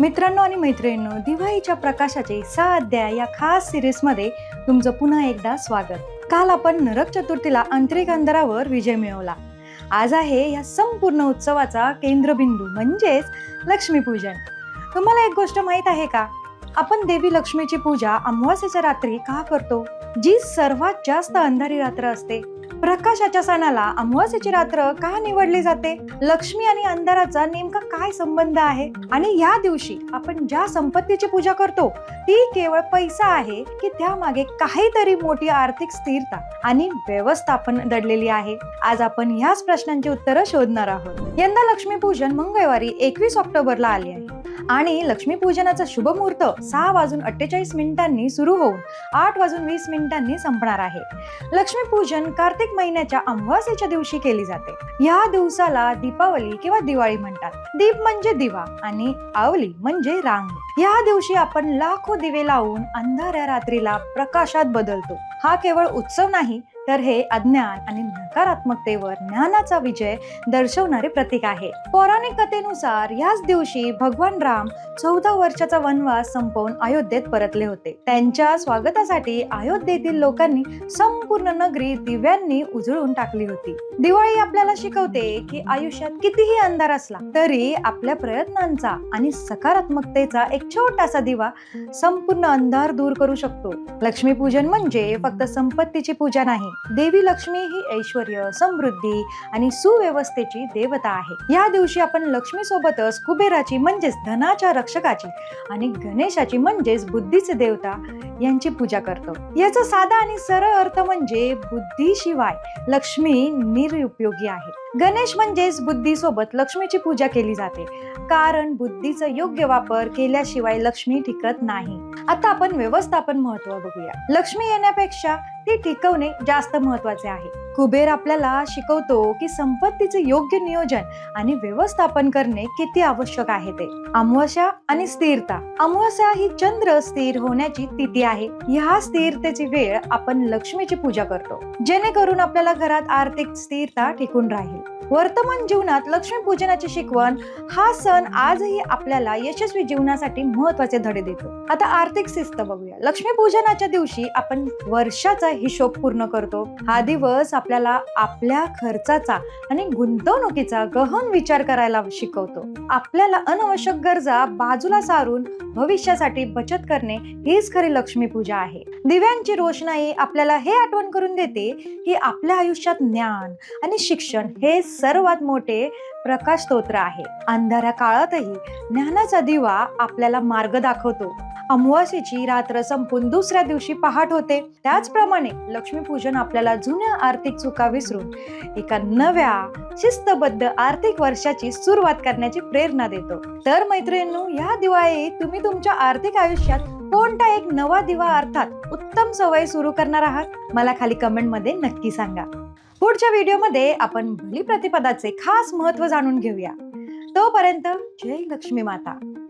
मित्रांनो आणि मैत्रिणींनो दिवाळीच्या प्रकाशाचे सहा अध्याय या खास सिरीजमध्ये तुमचं पुन्हा एकदा स्वागत. काल आपण नरक चतुर्थीला आंतरिक अंतरावर विजय मिळवला. आज आहे या संपूर्ण उत्सवाचा केंद्रबिंदू म्हणजेच लक्ष्मीपूजन. तुम्हाला एक गोष्ट माहीत आहे का? आपण देवी लक्ष्मीची पूजा अमावास्याच्या रात्री का करतो? जी सर्वात जास्त अंधारी रात्र असते. प्रकाशाच्या सणाला अमावास्येची रात्र का निवडली जाते? लक्ष्मी आणि अंधाराचा नेमका काय संबंध आहे? आणि या दिवशी आपण ज्या संपत्तीची पूजा करतो ती केवळ पैसा आहे की त्यामागे काहीतरी मोठी आर्थिक स्थिरता आणि व्यवस्थापन दडलेली आहे? आज आपण ह्याच प्रश्नांची उत्तरं शोधणार आहोत. यंदा लक्ष्मीपूजन मंगळवारी एकवीस ऑक्टोबरला आले आहे. आणि लक्ष्मीपूजनाचा शुभ मुहूर्त सहा वाजून अठ्ठेचाळीस मिनिटांनी सुरू होऊन आठ वाजून वीस मिनिटांनी संपणार आहे. लक्ष्मीपूजन कार्तिक महिन्याच्या अमावास्येच्या दिवशी केली जाते. या दिवसाला दीपावली किंवा दिवाळी म्हणतात. दीप म्हणजे दिवा आणि आवली म्हणजे रांग. या दिवशी आपण लाखो दिवे लावून अंधाऱ्या रात्रीला प्रकाशात बदलतो. हा केवळ उत्सव नाही तर हे अज्ञान आणि नकारात्मकतेवर ज्ञानाचा विजय दर्शवणारे प्रतीक आहे. पौराणिक कथेनुसार याच दिवशी भगवान राम चौदा वर्षाचा वनवास संपवून अयोध्येत परतले होते. त्यांच्या स्वागतासाठी अयोध्येतील लोकांनी संपूर्ण नगरी दिव्यांनी उजळून टाकली होती. दिवाळी आपल्याला शिकवते की आयुष्यात कितीही अंधार असला तरी आपल्या प्रयत्नांचा आणि सकारात्मकतेचा एक छोटासा दिवा संपूर्ण अंधार दूर करू शकतो. लक्ष्मीपूजन म्हणजे फक्त संपत्तीची पूजा नाही. देवी लक्ष्मी ही ऐश्वर समृद्धी आणि सुव्यवस्थेची देवता आहे. या दिवशी आपण लक्ष्मी सोबतच कुबेराची म्हणजेच धनाच्या रक्षकाची आणि गणेशाची म्हणजेच बुद्धीचे देवता यांची पूजा करतो. याचा साधा आणि सरळ अर्थ म्हणजे बुद्धीशिवाय लक्ष्मी निरुपयोगी आहे. गणेश म्हणजेच बुद्धीसोबत लक्ष्मीची पूजा केली जाते. कारण बुद्धीचा योग्य वापर केल्याशिवाय लक्ष्मी टिकत नाही. आता आपण व्यवस्थापन महत्त्व बघूया. लक्ष्मी येण्यापेक्षा ती टिकवणे जास्त महत्त्वाचे आहे. कुबेर आपल्याला शिकवतो की संपत्तीचे योग्य नियोजन आणि व्यवस्थापन करणे किती आवश्यक आहे ते. अमावस्या आणि स्थिरता. अमावस्या ही चंद्र स्थिर होण्याची तिथी आहे. ह्या स्थिरतेची वेळ आपण लक्ष्मीची पूजा करतो. जेणेकरून आपल्याला घरात आर्थिक स्थिरता टिकून राहील. वर्तमान जीवनात लक्ष्मी पूजनाची शिकवण हा सण आजही आपल्याला यशस्वी जीवनासाठी महत्त्वाचे धडे देतो. आता आर्थिक शिस्त बघूया. लक्ष्मी पूजनाच्या दिवशी आपण वर्षाचा हिशोब पूर्ण करतो. हा दिवस आपल्याला आपल्या खर्चाचा आणि गुंतवणुकीचा गहन विचार करायला शिकवतो. आपल्याला अनावश्यक गरजा बाजूला सारून भविष्यासाठी बचत करणे हीच खरी लक्ष्मी पूजा आहे. दिव्यांची रोषणाई आपल्याला हे आठवण करून देते की आपल्या आयुष्यात ज्ञान आणि शिक्षण हे सर्वात मोठे प्रकाश स्तोत्र आहे. अंधाऱ्या काळातही ज्ञानाचा दिवा आपल्याला मार्ग दाखवतो. अमावास्येची रात्र संपून दुसऱ्या दिवशी पहाट होते. त्याचप्रमाणे लक्ष्मीपूजन आपल्याला जुन्या आर्थिक चुका विसरून एका नव्या शिस्तबद्ध आर्थिक वर्षाची सुरुवात करण्याची प्रेरणा देतो. तर मैत्रिणींनो या दिवाळीत तुम्ही तुमच्या आर्थिक आयुष्यात कोणता एक नवा दिवा अर्थात उत्तम सवय सुरू करणार आहात? मला खाली कमेंटमध्ये नक्की सांगा. पुढच्या व्हिडिओमध्ये आपण बलिप्रतिपदाचे खास महत्त्व जाणून घेऊया. तोपर्यंत जय लक्ष्मी माता.